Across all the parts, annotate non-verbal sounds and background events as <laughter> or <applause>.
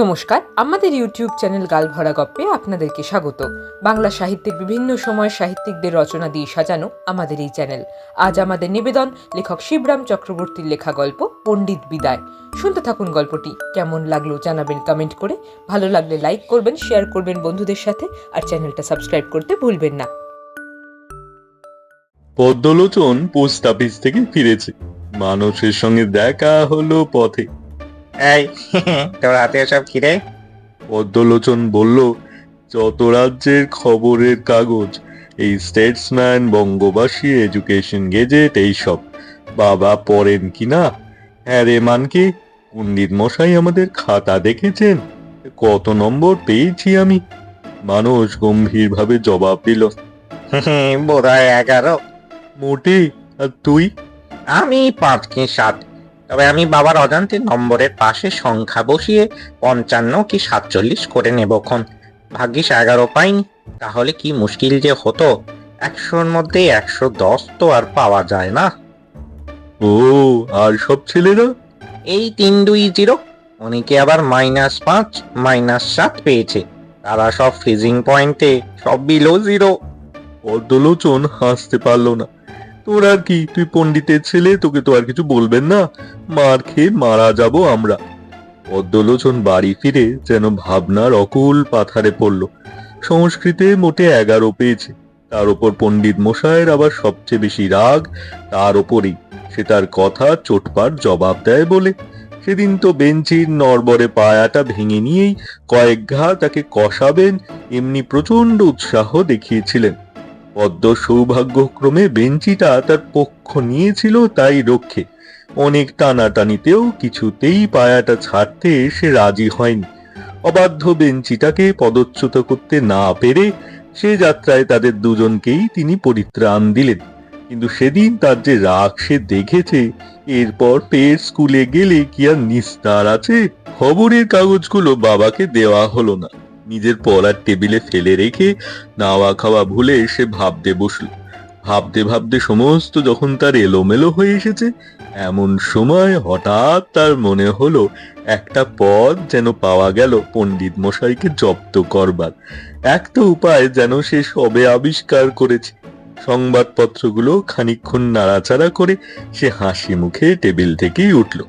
নমস্কার, আমাদের YouTube channel গালভরা গপ্পে আপনাদেরকে স্বাগত। বাংলা সাহিত্যের বিভিন্ন সময় সাহিত্যিকদের রচনা দিয়ে সাজানো আমাদের এই চ্যানেল। আজ আমাদের নিবেদন লেখক শিবরাম চক্রবর্তীর লেখা গল্প পণ্ডিত বিদায়। শুনতে থাকুন গল্পটি, কেমন লাগল জানাবেন কমেন্ট করে। ভালো লাগলে লাইক করবেন শেয়ার করবেন বন্ধুদের সাথে, আর চ্যানেলটা সাবস্ক্রাইব করতে ভুলবেন না। পদ্মলোচন পোস্ট অফিস থেকে ফিরেছে। মানুষের সঙ্গে দেখা হলো পথে। এই <laughs> তোর হাতে সব খিরে পদ্মলোচন বলল যত রাজ্যের খবরের কাগজ এই স্টেটসম্যান বঙ্গবাসী এডুকেশন গেজেট এইসব বাবা পড়েন কি না? হ্যাঁ রে মানকে পণ্ডিত মশাই আমাদের খাতা দেখেছেন কত নম্বর পেয়েছি আমি। মানুষ গম্ভীরভাবে জবাব দিল <laughs> বোধ হয় এগারো। মোটে আর তুই? আমি পাঁচ কি সাত। তবে আমি বাবার অজান্তে নম্বরের পাশে সংখ্যা বসিয়ে পঞ্চান্ন কি সাতচল্লিশ করে নেবক্ষণ ভাগ্যিস এগারো পাইনি। তাহলে কি মুশকিল যে হতো? একশোর মধ্যে একশো দশ তো আর পাওয়া যায় না। ও আর সব ছেলেরা এই তিন দুই জিরো। অনেকে আবার মাইনাস পাঁচ মাইনাস সাত পেয়েছে। তারা সব ফ্রিজিং পয়েন্টে সব বিলো জিরো পদ্মলোচন হাসতে পারল না। তোর কি? তুই পণ্ডিতের ছেলে, তোকে তো আর কিছু বলবেন না। মার খেয়ে মারা যাব আমরা। পদ্মলোচন বাড়ি ফিরে যেন ভাবনার অকুল পাথারে পড়ল। সংস্কৃতে মোটে এগারো পেয়েছে। তার ওপর পণ্ডিত মশায়ের আবার সবচেয়ে বেশি রাগ, তার ওপরেই। সে তার কথা চোটপাট জবাব দেয় বলে। সেদিন তো বেঞ্চির নরবরে পায়াটা ভেঙে নিয়েই কয়েক ঘা তাকে কষাবেন, এমনি প্রচণ্ড উৎসাহ দেখিয়েছিলেন। পদ্ম সৌভাগ্যক্রমে বেঞ্চিটা তার পক্ষ নিয়েছিল তাই রক্ষে। অনেক টানাটানিতেও কিছুতেই পায়াটা ছাড়তে সে রাজি হয়নি। অবাধ্য বেঞ্চিটাকে পদচ্যুত করতে না পেরে সে যাত্রায় তাদের দুজনকেই তিনি পরিত্রাণ দিলেন। কিন্তু সেদিন তার যে রাগ সে দেখেছে, এরপর পেয়ের স্কুলে গেলে কি আর নিস্তার আছে? খবরের কাগজগুলো বাবাকে দেওয়া হলো না। নিজের পড়ার টেবিলে ফেলে রেখে নাওয়া খাওয়া ভুলে সে ভাবতে বসল। ভাবতে ভাবতে সমস্ত যখন তার এলোমেলো হয়ে এসেছে, এমন সময় হঠাৎ তার মনে হলো, একটা পথ যেন পাওয়া গেল পণ্ডিত মশাইকে জব্দ করবার। একটা উপায় যেন সে সবে আবিষ্কার করেছে। সংবাদপত্রগুলো খানিকক্ষণ নাড়াচাড়া করে সে হাসি মুখে টেবিল থেকেই উঠল।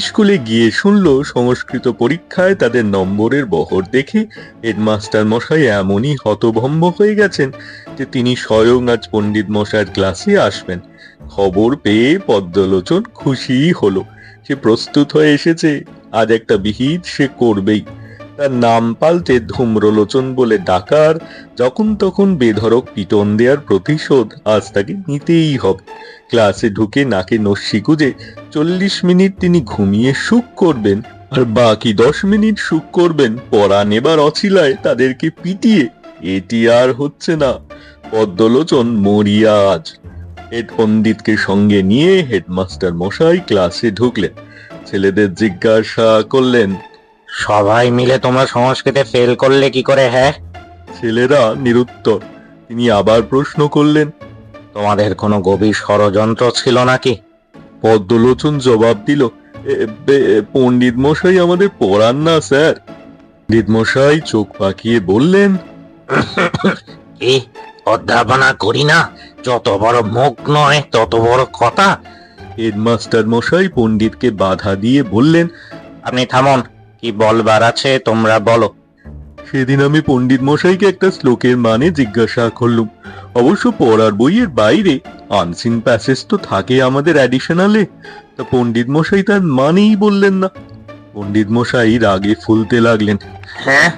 স্কুলে গিয়ে শুনল, সংস্কৃত পরীক্ষায় তাদের নম্বরের বহর দেখে হেডমাস্টার মশাই এমনই হতভম্ব হয়ে গেছেন যে তিনি স্বয়ং আজ পণ্ডিত মশাইয়ের ক্লাসে আসবেন। খবর পেয়ে পদ্মলোচন খুশিই হলো। সে প্রস্তুত হয়ে এসেছে, আজ একটা বিহিত সে করবেই। তার নাম পাল্টে ধূম্রলোচন বলে ডাকার, যখন তখন বেধরক পিটন দেওয়ার প্রতিশোধ আজ তাকে নিতেই হবে। ক্লাসে ঢুকে নাকে নস্যি গুজে চল্লিশ মিনিট তিনি ঘুমিয়ে সুখ করবেন আর বাকি দশ মিনিট সুখ করবেন। পড়া নেবার অছিলায় তাদেরকে পিটিয়ে। এটি আর হচ্ছে না। পদ্মলোচন মরিয়া আজ। হেড পণ্ডিতকে সঙ্গে নিয়ে হেডমাস্টার মশাই ক্লাসে ঢুকলেন। ছেলেদের জিজ্ঞাসা করলেন সবাই মিলে তোমরা সংস্কৃতে ফেল করলে কি করে হ্যাঁ? ছেলেরা নিরুত্তর। তিনি আবার প্রশ্ন করলেন তোমাদের কোনো গভীর ষড়যন্ত্র ছিল নাকি? পদ্মলোচন জবাব দিল পণ্ডিত মশাই আমাদের পড়ান না স্যার। পণ্ডিত মশাই চোখ পাকিয়ে বললেন <coughs> কি অধ্যাপনা করি না যত বড় মুখ নয় তত বড় কথা। হেডমাস্টার মশাই পণ্ডিতকে বাধা দিয়ে বললেন আপনি থামুন কি বলবার আছে তোমরা বলো। সেদিন আমি পণ্ডিত মশাইকে একটা শ্লোকের মানে জিজ্ঞাসা করলুম। অবশ্য পড়ার বইয়ের বাইরে আনসিন প্যাসেজ তো থাকে আমাদের অ্যাডিশনালে তা পণ্ডিত মশাই তার মানেই বললেন না। পণ্ডিত মশাই রাগে ফুলতে লাগলেন। হ্যাঁ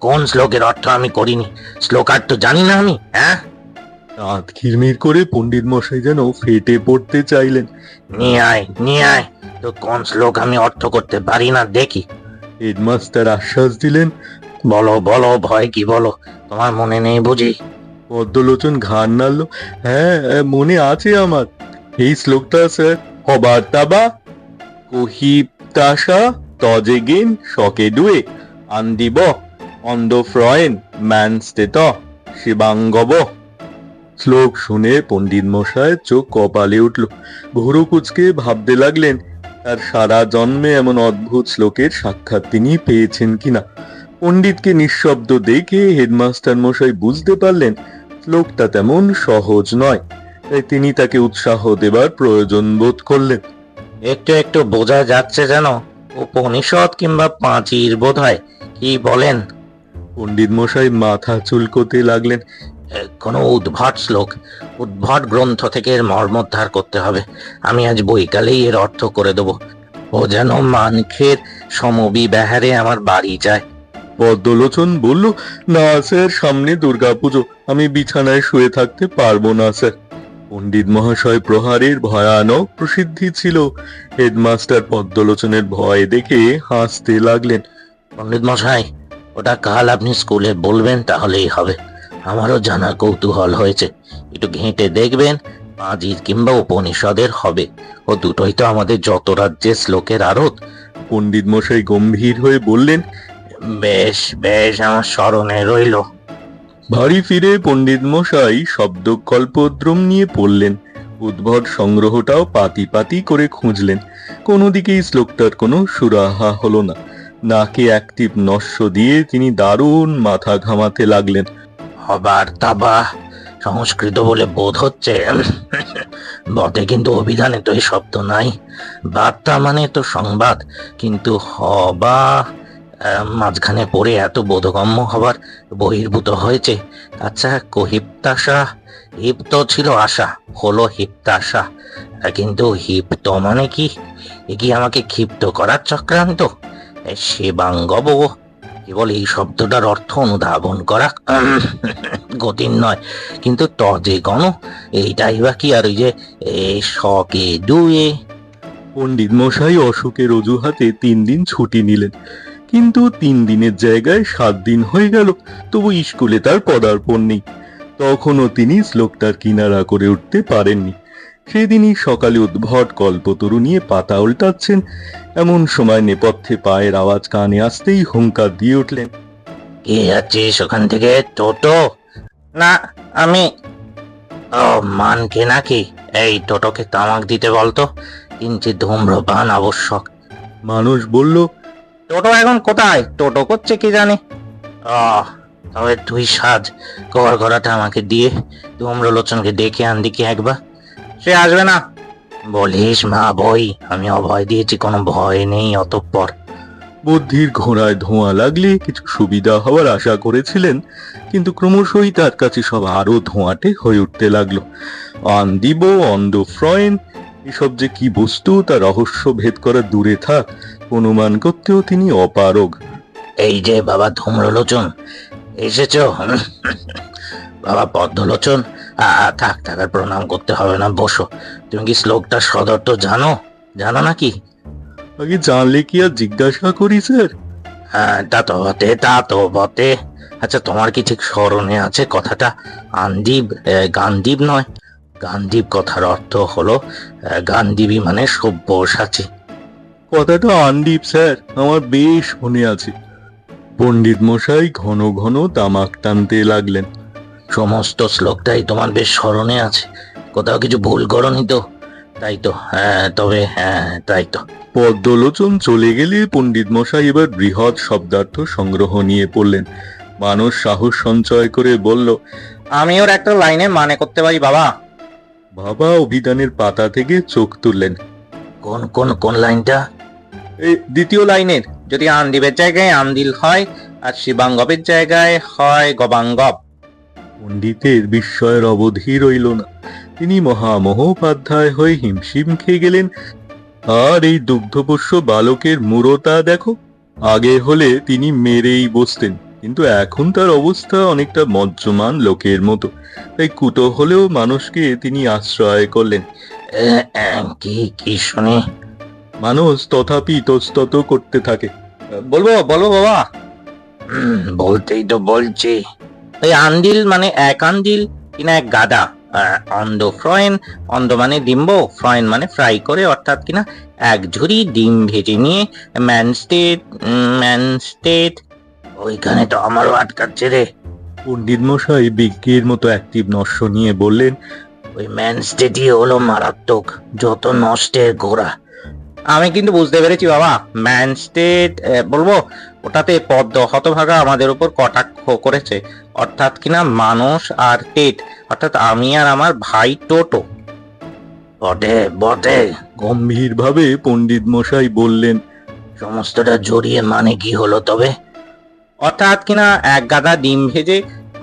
কোন শ্লোকের অর্থ আমি করিনি? শ্লোক আর তো জানি না আমি হ্যাঁ? দাঁত খিরমির করে পণ্ডিত মশাই যেন ফেটে পড়তে চাইলেন। নিয়ে আয় নিয়ে আয় তো কোন শ্লোক আমি অর্থ করতে পারি না দেখি। হেডমাস্টার আশ্বাস দিলেন বলো বলো, ভয় কি বলো? তোমার মনে নেই বুঝি? পদ্মলোচন ঘাড় নাড়ল। হ্যাঁ মনে আছে আমার। এই শ্লোকটা, স্যার। হবার তাবা কহিতাসা তজেগেন শকে ডুয়ে আন্দিব অন্দ ফ্রয়েন, ম্যান স্টেট শিবাঙ্গব শ্লোক শুনে পণ্ডিত মশাই চোখ কপালে উঠল। ভুরু কুচকে ভাবতে লাগলেন, তার সারা জন্মে এমন অদ্ভুত শ্লোকের সাক্ষাৎ তিনি পেয়েছেন কিনা? পণ্ডিতকে নিঃশব্দ দেখে হেডমাস্টার মশাই বুঝতে পারলেন শ্লোকটা তেমন সহজ নয়। তাই তিনি তাকে উৎসাহ দেবার প্রয়োজন বোধ করলেন। একটু একটু বোঝা যাচ্ছে যেন উপনিষদ কিংবা পাঁচির বোধ হয় কি বলেন? পণ্ডিত মশাই মাথা চুলকোতে লাগলেন। কোনো উদ্ভট শ্লোক উদ্ভট গ্রন্থ থেকে এর মর্মোদ্ধার করতে হবে। আমি আজ বৈকালেই এর অর্থ করে দেব। ও যেন মানখের সমবিব্যাহারে আমার বাড়ি যায়। পদ্মলোচন বলল না স্যার সামনে দুর্গাপুজো। আমি বিছানায় শুয়ে থাকতে পারব না স্যার। পণ্ডিত মহাশয় প্রহারের ভয়ানক প্রসিদ্ধি ছিল। হেডমাস্টার পদ্মলোচনের ভয় দেখে হাসতে লাগলেন। পণ্ডিত মশাই ওটা কাল আপনি স্কুলে বলবেন তাহলেই হবে। আমারও জানা কৌতূহল হয়েছে। একটু ঘেঁটে দেখবেন পাঁজির কিংবা উপনিষদের হবে। ও দুটোই তো আমাদের যত রাজ্যের শ্লোকের আরত পণ্ডিত মশাই গম্ভীর হয়ে বললেন বেশ বেশ আমার স্মরণে রইল। বাড়ি ফিরে পণ্ডিত মশাই শব্দ কল্পদ্রম নিয়ে পড়লেন। উদ্ভট সংগ্রহটাও পাতি পাতি করে খুঁজলেন। কোনো দিকেই শ্লোকটার কোনো সুরাহা হলো না। নাকে একটিপ নস্য দিয়ে তিনি দারুণ মাথা ঘামাতে লাগলেন। হবার তাবা সংস্কৃত বলে বোধ হচ্ছে। বটে কিন্তু অভিধানে তো এই শব্দ নাই। বার্তা মানে তো সংবাদ কিন্তু হবা মাঝখানে পড়ে এত বোধগম্য হবার বহির্ভূত হয়েছে। আচ্ছা কহিপ্তাসা হিপ্ত ছিল আশা হলো হিপ্তাসা আহ, কিন্তু হিপ্ত মানে কি? এ কি আমাকে ক্ষিপ্ত করার চক্রান্ত? সেবাঙ্গব কেবল এই শব্দটার অর্থ অনুধাবন করা কঠিন নয়। কিন্তু ত যে গণ এইটাই বা কি? আর ওই যে শকে ডুয়ে পণ্ডিত মশাই অশোকের অজুহাতে তিন দিন ছুটি নিলেন। কিন্তু তিন দিনের জায়গায় সাত দিন হয়ে গেল তবু স্কুলে তার পদার্পণ নেই। তখনও তিনি শ্লোকটার কিনারা করে উঠতে পারেননি। সেদিনই সকালে উদ্ভট কল্পতরু নিয়ে পাতা উল্টাচ্ছেন। এমন সময় নেপথ্যে পায়ের আওয়াজ কানে আসতেই হুঙ্কার দিয়ে উঠলেন কে আছিস ওখান থেকে টোটো? না আমি ও মানকে নাকি? এই টোটোকে তামাক দিতে বলতো? কিঞ্চিত ধূম্রপান আবশ্যক। মানুষ বলল টোটো এখন কোথায়? টোটো করছে কি জানি? আহ তবে তুই সাজ কভার করাটা আমাকে দিয়ে ধূম্রলোচনকে ডেকে আন দেখি একবার? সে আসবে না। বলিস মা বই আমি অভয় দিয়েছি কোনো ভয় নেই অতঃপর। বুদ্ধির ঘোড়ায় ধোঁয়া লাগলে কিছু সুবিধা হওয়ার আশা করেছিলেন কিন্তু ক্রমশই তার কাছে সব আরও ধোঁয়াটে হয়ে উঠতে লাগল। আন্দিব অন্দ ফ্রয়েন এসব যে কি বস্তু তা রহস্য ভেদ করা দূরে থাক অনুমান করতেও তিনি অপারগ। এই যে বাবা ধূম্রলোচন এসেছ? বাবা পদ্মলোচন? থাক থাক আর প্রণাম করতে হবে না বসো। তুমি কি শ্লোকটা সদর্থ জানো? জানো নাকি? আগে জানলে কি আর জিজ্ঞাসা করি স্যার? হ্যাঁ তা তো বটে তা তো বটে। আচ্ছা তোমার কি ঠিক স্মরণে আছে কথাটা? আন্দীপ গান্ধীপ নয়? গান্ধীপ কথার অর্থ হলো গান্ধীবী মানে সব্যসাচী কথাটা আনদীপ স্যার আমার বেশ মনে আছে। পণ্ডিত মশাই ঘন ঘন তামাক টানতে লাগলেন। সমস্ত শ্লোকটাই তোমার বেশ স্মরণে আছে। কোথাও কিছু ভুল করনি তো? তাই তো হ্যাঁ তবে হ্যাঁ তাই তো। পদ্মলোচন চলে গেলে পণ্ডিত মশাই এবার বৃহৎ শব্দার্থ সংগ্রহ নিয়ে পড়লেন। মানুষ সাহস সঞ্চয় করে বলল আমি ওর একটা লাইনে মানে করতে পারি বাবা? বাবা অভিধানের পাতা থেকে চোখ তুললেন। কোন কোন কোন লাইনটা? এই দ্বিতীয় লাইনের যদি আন্দিবের জায়গায় আন্দিল হয় আর শিবাঙ্গবের জায়গায় হয় গবাঙ্গব। পণ্ডিতের বিস্ময়ের অবধি রইল না। তিনি মহামহোপাধ্যায় হয়ে হিমশিম খেয়ে গেলেন। আর এই দুগ্ধপোষ্য বালকের মূরতা দেখো আগে হলে তিনি মেরেই বসতেন কিন্তু এখন তার অবস্থা অনেকটা মজ্জমান লোকের মতো। তাই কুটো হলেও মানুষকে তিনি আশ্রয় করলেন। কি কি শুনি? মানুষ তথাপি ইতস্তত করতে থাকে। বলব বলব বাবা। বলতেই তো বলছি। এই আন্দিল মানে এক আন্দিল কিনা এক গাদা। অন্ধ ফ্রয়েন অন্ধ মানে ডিম্ব ফ্রয়েন মানে ফ্রাই করে অর্থাৎ কিনা এক ঝুড়ি ডিম ভেজে নিয়ে ম্যান স্টেট ম্যান স্টেট। ওইখানে তো আমারও আটকাচ্ছে রে। পণ্ডিত মশাই বিজ্ঞের মতো অ্যাক্টিভ নস্য নিয়ে বললেন ওই ম্যান স্টেটই হলো মারাত্মক যত নষ্টের গোড়া। আমি কিন্তু বুঝতে পেরেছি বাবা। ম্যান স্টেট বলব ওটাতে পদ্ম হতভাগা আমাদের উপর কটাক্ষ করেছে। অর্থাৎ কিনা মানুষ আর টেট অর্থাৎ আমি আর আমার ভাই টোটো বটে বটে। গম্ভীরভাবে পণ্ডিত মশাই বললেন সমস্তটা জড়িয়ে মানে কি হলো তবে? অর্থাৎ কিনা এক গাদা ডিম ভেজে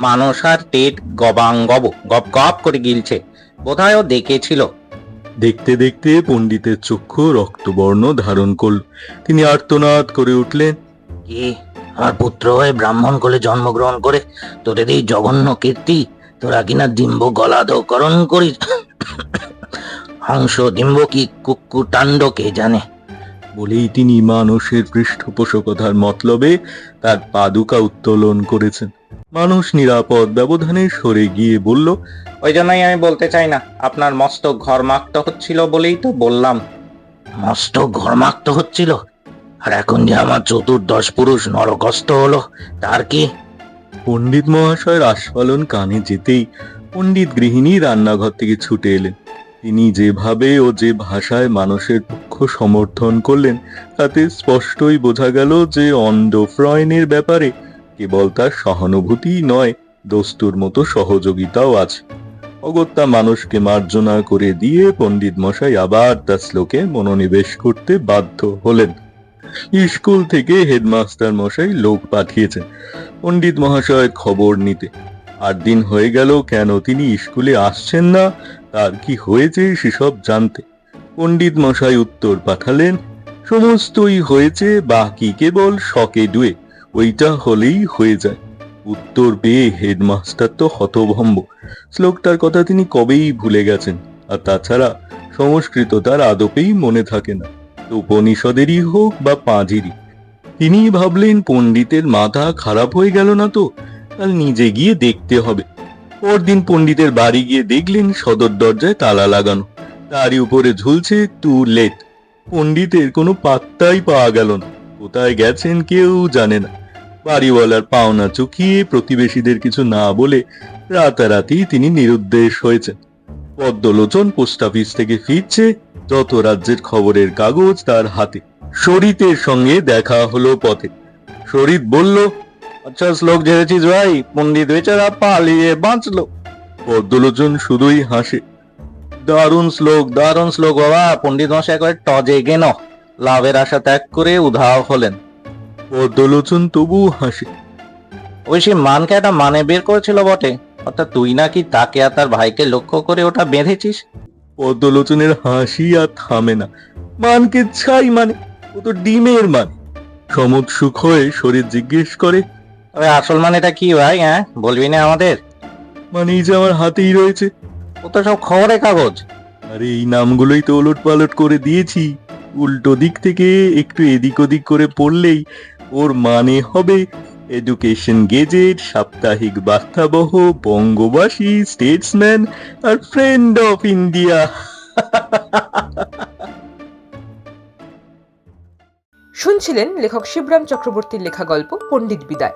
মানুষ আর টেট গবাঙ্গব গপ গপ করে গিলছে। বোধহয় ও দেখেছিল। দেখতে দেখতে পণ্ডিতের চক্ষু রক্তবর্ণ ধারণ করল। তিনি আর্তনাদ করে উঠলেন, কি? আমার পুত্র হয়ে ব্রাহ্মণ কোলে জন্মগ্রহণ করে তোদের এই জঘন্য কীর্তি? তোরা কিনা ডিম্ব গলাধকরণ করিস? <coughs> হংস ডিম্ব কি কুকুর কুকুটাণ্ড কে জানে? বলেই তিনি মানুষের পৃষ্ঠপোষকতার মতলবে তার পাদুকা উত্তোলন করেছেন। মানুষ নিরাপদ ব্যবধানে সরে গিয়ে বলল ওই জন্যই আমি বলতে চাই না আপনার মস্তক ঘরমাক্ত হচ্ছিল বলেই তো বললাম। মস্তক ঘরমাক্ত হচ্ছিল? আর এখন যে আমার চতুর্দশ পুরুষ নরকস্ত হলো তার কি? পণ্ডিত মহাশয়ের আস্ফালন কানে যেতেই পণ্ডিত গৃহিণী রান্নাঘর থেকে ছুটে এলেন। তিনি যেভাবে ও যে ভাষায় মানুষের পক্ষ সমর্থন করলেন, তাতে স্পষ্টই বোঝা গেল যে অন্ডোফ্রয়নের ব্যাপারে কেবল তার সহানুভূতিই নয়, দস্তুর মতো সহযোগিতাও আছে। অগত্যা মানুষকে মার্জনা করে দিয়ে পণ্ডিত মশাই আবার তার শ্লোকে মনোনিবেশ করতে বাধ্য হলেন। স্কুল থেকে হেডমাস্টার মশাই লোক পাঠিয়েছেন, পণ্ডিত মহাশয় খবর নিতে। আট দিন হয়ে গেল কেন তিনি স্কুলে আসছেন না তার কি হয়েছে সেসব জানতে পণ্ডিত মশাই উত্তর পাঠালেন, সমস্তই হয়েছে, বাকি কেবল শকে ডুয়ে, ওইটা হলেই হয়ে যায়। উত্তর পেয়ে হেডমাস্টার তো হতভম্ব। শ্লোকটার কথা তিনি কবেই ভুলে গেছেন, আর তাছাড়া সংস্কৃত তার আদপেই মনে থাকে না। উপনিষদেরই হোক বা পাঁজিরই তিনি ভাবলেন পণ্ডিতের মাথা খারাপ হয়ে গেল না তো, কাল নিজে গিয়ে দেখতে হবে। পরদিন পণ্ডিতের বাড়ি গিয়ে দেখলেন সদর দরজায় তালা লাগানো। তারই উপরে ঝুলছে টু লেট পণ্ডিতের কোনো পাত্তাই পাওয়া গেল না। কোথায় গেছেন কেউ জানে না। বাড়িওয়ালার পাওনা চুকিয়ে প্রতিবেশীদের কিছু না বলে রাতারাতি তিনি নিরুদ্দেশ হয়েছেন। পদ্মলোচন পোস্ট অফিস থেকে ফিরছে যত রাজ্যের খবরের কাগজ তার হাতে। শরিতের সঙ্গে দেখা হলো পথে। শরীত বলল আচ্ছা শ্লোক ঝেড়েছিস ভাই পণ্ডিত বেচারা পালিয়ে বাঁচলো। পদ্মলোচন শুধুই হাসে। দারুণ শ্লোক দারুণ শ্লোক বাবা, পণ্ডিত মশাই করে টজে গেন। লাভের আশা ত্যাগ করে উধাও হলেন। পদ্মলোচন তবু হাসে। সে মানকে একটা মানে বের করেছিল বটে, অর্থাৎ তুই নাকি তাকে আর তার ভাইকে লক্ষ্য করে ওটা বেঁধেছিস? পদ্মলোচনের হাসি আর থামে না। মানকে ছাই মানে ও তো ডিমের মান। সমুদ সুখ হয়ে শরীর জিজ্ঞেস করে তবে আসল মানে এটা কি ভাই হ্যাঁ? বলবি না আমাদের? মানে এই যে আমার হাতেই রয়েছে। ও তো সব খবরের কাগজ। আরে এই নামগুলোই তো ওলট পালট করে দিয়েছি। উল্টো দিক থেকে একটু এদিক ওদিক করে পড়লেই ওর মানে হবে এডুকেশন গেজেট সাপ্তাহিক বার্তাবহ বঙ্গবাসী স্টেটসম্যান আর ফ্রেন্ড অফ ইন্ডিয়া শুনছিলেন লেখক শিবরাম চক্রবর্তীর লেখা গল্প পণ্ডিত বিদায়।